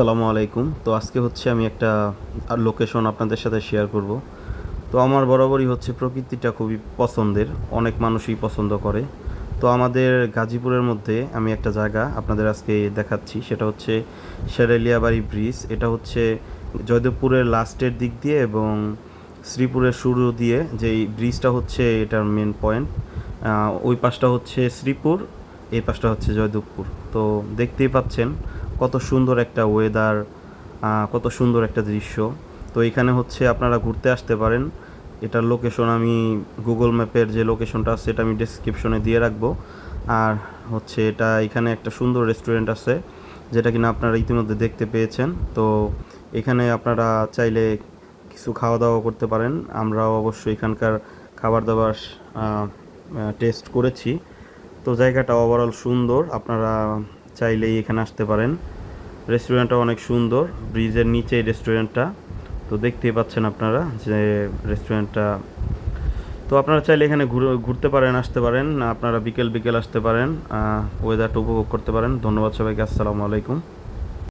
আসসালামু আলাইকুম। তো আজকে হচ্ছে আমি একটা লোকেশন আপনাদের সাথে শেয়ার করব। তো আমার বরাবরই হচ্ছে প্রকৃতিটা খুবই পছন্দের, অনেক মানুষই পছন্দ করে। তো আমাদের গাজীপুরের মধ্যে আমি একটা জায়গা আপনাদের আজকে দেখাচ্ছি, সেটা হচ্ছে শেরেলিয়াবাড়ি ব্রিজ এটা হচ্ছে জয়দেবপুরের লাস্টের দিক দিয়ে এবং শ্রীপুরের শুরু দিয়ে যেই ব্রিজটা হচ্ছে এটার মেন পয়েন্ট ওই পাশটা হচ্ছে শ্রীপুর, এই পাশটা হচ্ছে জয়দেবপুর। তো দেখতেই পাচ্ছেন কত সুন্দর একটা ওয়েদার কত সুন্দর একটা দৃশ্য। তো এখানে হচ্ছে আপনারা ঘুরতে আসতে পারেন। এটার লোকেশন আমি গুগল ম্যাপের যে লোকেশনটা আছে, সেটা আমি ডেসক্রিপশনে দিয়ে রাখব। আর হচ্ছে এটা এখানে একটা সুন্দর রেস্টুরেন্ট আছে, যেটা কিনা আপনারা ইতিমধ্যে দেখতে পেয়েছেন। তো এখানে আপনারা চাইলে কিছু খাওয়া দাওয়া করতে পারেন। আমরাও অবশ্যই এখানকার খাবার দাবার টেস্ট করেছি। তো জায়গাটা ওভারঅল সুন্দর। আপনারা চাইলেই এখানে আসতে পারেন। রেস্টুরেন্টটা অনেক সুন্দর, ব্রিজের নিচে রেস্টুরেন্টটা তো দেখতেই পাচ্ছেন আপনারা যে রেস্টুরেন্টটা তো আপনারা চাইলে এখানে ঘুরে- ঘুরতে পারেন, আসতে পারেন। আপনারা বিকেল বিকেল আসতে পারেন। ওয়েদারটা উপভোগ করতে পারেন। ধন্যবাদ সবাইকে, আসসালামু আলাইকুম।